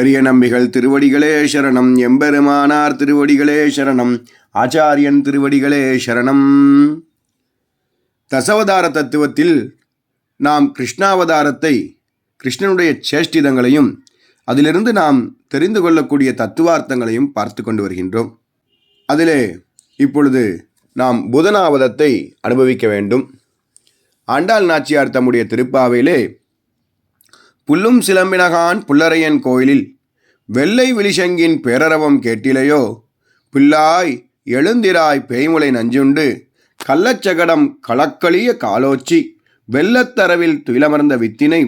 பெரிய நம்பிகள் திருவடிகளே சரணம். எம்பெருமானார் திருவடிகளே சரணம். ஆச்சாரியன் திருவடிகளே சரணம். தசவதார தத்துவத்தில் நாம் கிருஷ்ணாவதாரத்தை கிருஷ்ணனுடைய சேஷ்டிதங்களையும் அதிலிருந்து நாம் தெரிந்து கொள்ளக்கூடிய தத்துவார்த்தங்களையும் பார்த்து கொண்டு வருகின்றோம். அதிலே இப்பொழுது நாம் புதனாவதத்தை அனுபவிக்க வேண்டும். ஆண்டாள் நாச்சியார் தம்முடைய திருப்பாவையிலே புல்லும் சிலம்பினகான் புல்லரையன் கோயிலில் வெள்ளை விழிசங்கின் பேரரவம் கேட்டிலையோ? பிள்ளாய் எழுந்திராய் பேய்முலை நஞ்சுண்டு கள்ளச்சகடம் களக்களிய காலோச்சி வெள்ளத்தரவில் துயிலமர்ந்த வித்தினை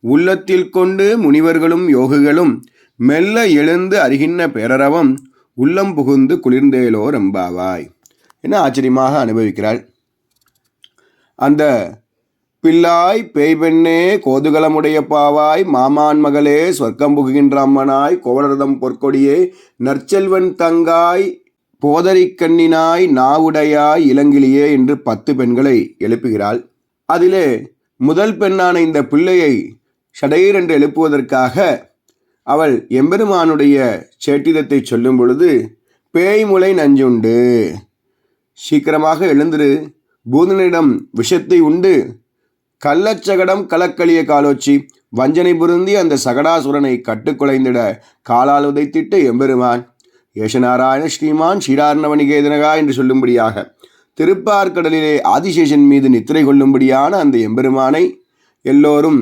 உள்ளத்தில் கொண்டு முனிவர்களும் யோகுகளும் மெல்ல எழுந்து அறிகின்ற பேரரவம் உள்ளம் புகுந்து குளிர்ந்தேலோ ரம்பாவாய். என ஆச்சரியமாக அனுபவிக்கிறாள். அந்த பிள்ளாய் பேய்பெண்ணே கோதுகலமுடைய பாவாய் மாமான் மகளே சொர்க்கம் புகுகின்ற அம்மனாய் கோவலரதம் பொற்கொடியே நற்செல்வன் தங்காய் போதரிக்கண்ணினாய் நாவுடையாய் இளங்கிலியே என்று பத்து பெண்களை எழுப்புகிறாள். அதிலே முதல் பெண்ணான இந்த பிள்ளையை சடையீரென்று என்று எழுப்புவதற்காக அவள் எம்பெருமானுடைய சேட்டிதத்தை சொல்லும் பொழுது பேய்முளை நஞ்சுண்டு. சீக்கிரமாக எழுந்திரு. பூதனிடம் விஷத்தை உண்டு. கள்ளச்சகடம் கலக்களிய காலோச்சி. வஞ்சனை புருந்தி அந்த சகடாசுரனை கட்டுக்குலைந்திட காலால் உதைத்திட்டு எம்பெருமான் யேசநாராயண ஸ்ரீமான் ஸ்ரீரார்ணவனிகேதனகா என்று சொல்லும்படியாக திருப்பார்கடலிலே ஆதிசேஷன் மீது நித்திரை கொள்ளும்படியான அந்த எம்பெருமானை எல்லோரும்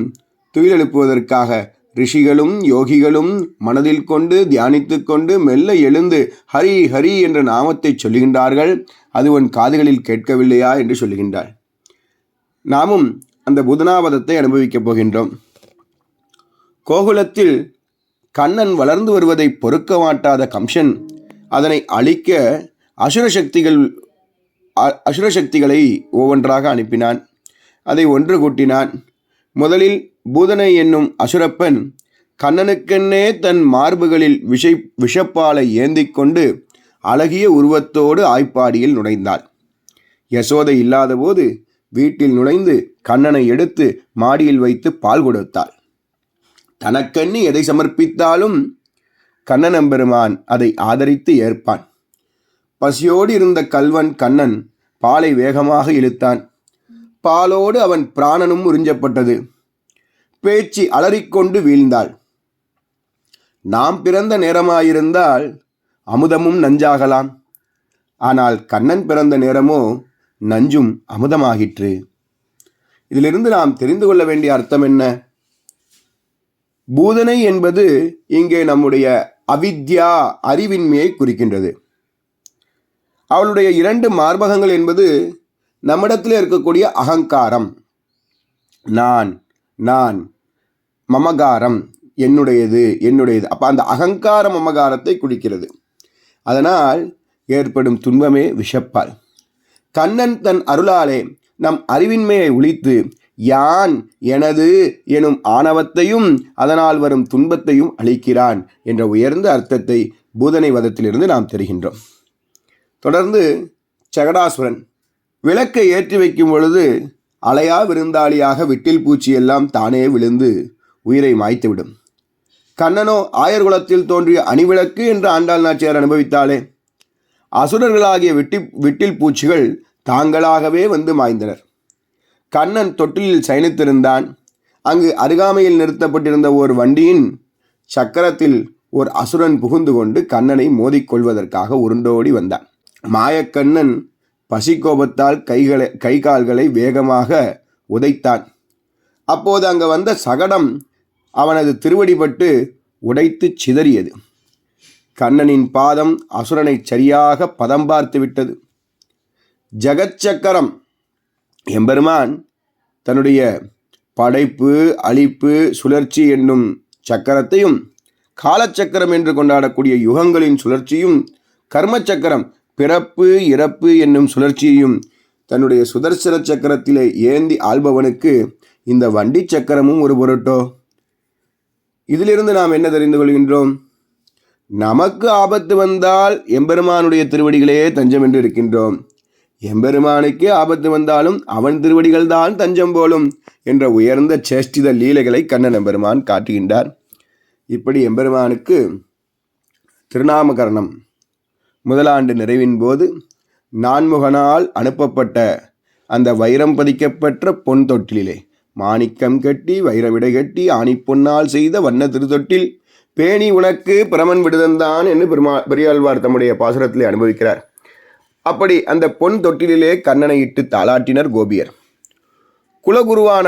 துயிலெழுப்புவதற்காக ரிஷிகளும் யோகிகளும் மனதில் கொண்டு தியானித்து கொண்டு மெல்ல எழுந்து ஹரி ஹரி என்ற நாமத்தை சொல்லுகின்றார்கள். அது உன் காதுகளில் கேட்கவில்லையா? என்று சொல்லுகின்றார். நாமும் அந்த புதனாவதத்தை அனுபவிக்கப் போகின்றோம். கோகுலத்தில் கண்ணன் வளர்ந்து வருவதை பொறுக்க மாட்டாத கம்சன் அதனை அழிக்க அசுர சக்திகள் அ- அசுர சக்திகளை ஒவ்வொன்றாக அனுப்பினான். அதை ஒன்று கூட்டினான். முதலில் பூதனை என்னும் அசுரப்பன் கண்ணனுக்கென்னே தன் மார்புகளில் விஷை விஷப்பாலை ஏந்தி கொண்டு அழகிய உருவத்தோடு ஆய்ப்பாடியில் நுழைந்தாள். யசோதை இல்லாதபோது வீட்டில் நுழைந்து கண்ணனை எடுத்து மாடியில் வைத்து பால் கொடுத்தாள். தனக்கண்ணி எதை சமர்ப்பித்தாலும் கண்ணனம்பெருமான் அதை ஆதரித்து ஏற்பான். பசியோடு இருந்த கல்வன் கண்ணன் பாலை வேகமாக இழுத்தான். பாலோடு அவன் பிராணனும் உறிஞ்சப்பட்டது. பேச்சு அலறிக்கொண்டு வீழ்ந்தாள். நாம் பிறந்த நேரமாயிருந்தால் அமுதமும் நஞ்சாகலாம். ஆனால் கண்ணன் பிறந்த நேரமோ நஞ்சும் அமுதமாகிற்று. இதிலிருந்து நாம் தெரிந்து கொள்ள வேண்டிய அர்த்தம் என்ன? பூதனை என்பது இங்கே நம்முடைய அவித்யா அறிவின்மையை குறிக்கின்றது. அவளுடைய இரண்டு மார்பகங்கள் என்பது நம்மிடத்தில் இருக்கக்கூடிய அகங்காரம். நான் நான் மமகாரம் என்னுடையது என்னுடையது. அப்போ அந்த அகங்கார மமகாரத்தை குறிக்கிறது. அதனால் ஏற்படும் துன்பமே விஷப்பால். கண்ணன் தன் அருளாலே நம் அறிவின்மையை ஒழித்து யான் எனது எனும் ஆணவத்தையும் அதனால் வரும் துன்பத்தையும் அளிக்கிறான் என்ற உயர்ந்த அர்த்தத்தை பூதனை வதத்திலிருந்து நாம் தெரிகின்றோம். தொடர்ந்து சகடாசுரன் விளக்கை ஏற்றி வைக்கும் பொழுது அலையா விருந்தாளியாக விட்டில் பூச்சி எல்லாம் தானே விழுந்து உயிரை மாய்த்துவிடும். கண்ணனோ ஆயர்குலத்தில் தோன்றிய அணிவிளக்கு என்று ஆண்டாள் நாச்சியார் அனுபவித்தாளே அசுரர்களாகிய விட்டி விட்டில் பூச்சிகள் தாங்களாகவே வந்து மாய்ந்தனர். கண்ணன் தொட்டிலில் சயனித்திருந்தான். அங்கு அருகாமையில் நிறுத்தப்பட்டிருந்த ஒரு வண்டியின் சக்கரத்தில் ஒரு அசுரன் புகுந்து கொண்டு கண்ணனை மோதிக்கொள்வதற்காக உருண்டோடி வந்தான். மாயக்கண்ணன் பசிக்கோபத்தால் கைகளை கை கால்களை வேகமாக உதைத்தான். அப்போது அங்கே வந்த சகடம் அவனது திருவடிபட்டு உடைத்து சிதறியது. கண்ணனின் பாதம் அசுரனை சரியாக பதம் பார்த்து விட்டது. ஜகச்சக்கரம் எம்பெருமான் தன்னுடைய படைப்பு அழிப்பு சுழற்சி என்னும் சக்கரத்தையும் காலச்சக்கரம் என்று கொண்டாடக்கூடிய யுகங்களின் சுழற்சியும் கர்மச்சக்கரம் பிறப்பு இறப்பு என்னும் சுழற்சியையும் தன்னுடைய சுதர்சன சக்கரத்திலே ஏந்தி ஆள்பவனுக்கு இந்த வண்டி சக்கரமும் ஒரு பொருட்டோ? இதிலிருந்து நாம் என்ன தெரிந்து கொள்கின்றோம்? நமக்கு ஆபத்து வந்தால் எம்பெருமானுடைய திருவடிகளே தஞ்சம் என்று இருக்கின்றோம். எம்பெருமானுக்கே ஆபத்து வந்தாலும் அவன் திருவடிகள் தான் தஞ்சம் போலும் என்ற உயர்ந்த சேஷ்டித லீலைகளை கண்ணன் எம்பெருமான் காட்டுகின்றார். இப்படி எம்பெருமானுக்கு திருநாமகரணம் முதலாண்டு நிறைவின் போது நான்முகனால் அனுப்பப்பட்ட அந்த வைரம் பதிக்கப்பெற்ற பொன் தொட்டிலே மாணிக்கம் கட்டி வைரவிடை கட்டி ஆணிப்பொன்னால் செய்த வண்ண திருத்தொட்டில் பேணி உனக்கு பிரமன் விடுதந்தான் என்று பெருமா பெரியாழ்வார் தம்முடைய பாசுரத்திலே அனுபவிக்கிறார். அப்படி அந்த பொன் தொட்டிலே கண்ணனை இட்டு தாளாட்டினர் கோபியர். குலகுருவான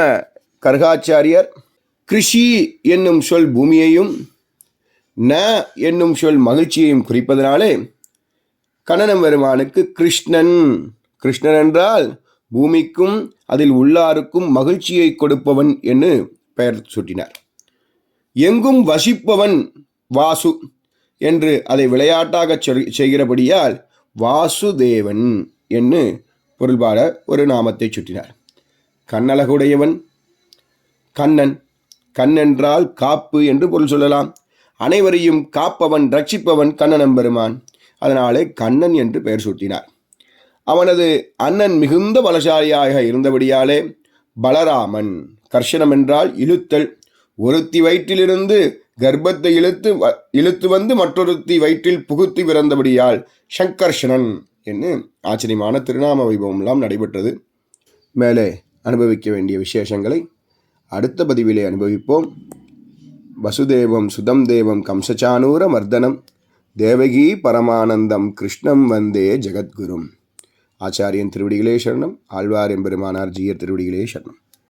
கர்காச்சாரியர் கிருஷி என்னும் சொல் பூமியையும் ந என்னும் சொல் மகிழ்ச்சியையும் குறிப்பதனாலே கண்ணனம் பெருமானுக்கு கிருஷ்ணன். கிருஷ்ணன் என்றால் பூமிக்கும் அதில் உள்ளாருக்கும் மகிழ்ச்சியை கொடுப்பவன் என்று பெயர் சூட்டினார். எங்கும் வசிப்பவன் வாசு என்று அதை விளையாட்டாக செய்கிறபடியால் வாசுதேவன் என்று பொருள்பாட ஒரு நாமத்தை சுட்டினார் கண்ணழகுடையவன் கண்ணன் கண்ணென்றால் காப்பு என்று பொருள் சொல்லலாம். அனைவரையும் காப்பவன் ரட்சிப்பவன் கண்ணனம் பெருமான். அதனாலே கண்ணன் என்று பெயர் சூட்டினார். அவனது அண்ணன் மிகுந்த பலசாலியாக இருந்தபடியாலே பலராமன் கர்ஷனம் என்றால் இழுத்தல் ஒருத்தி வயிற்றிலிருந்து கர்ப்பத்தை இழுத்து வ- இழுத்து வந்து மற்றொருத்தி வயிற்றில் புகுத்தி பிறந்தபடியால் சங்கர்ஷணன் என்று ஆச்சரியமான திருநாம வைபவம்லாம் நடைபெற்றது. மேலே அனுபவிக்க வேண்டிய விசேஷங்களை அடுத்த பதிவிலே அனுபவிப்போம். வசுதேவம் சுதம் தேவம் கம்சச்சானூர மர்தனம். தேவகி பரமானந்தம் கிருஷ்ணம் வந்தே ஜெகத்குரும். ஆச்சாரியன் திருவடிகளே சரணம். ஆழ்வார் எம்பெருமானார் ஜீயர் திருவடிகளே சரணம்.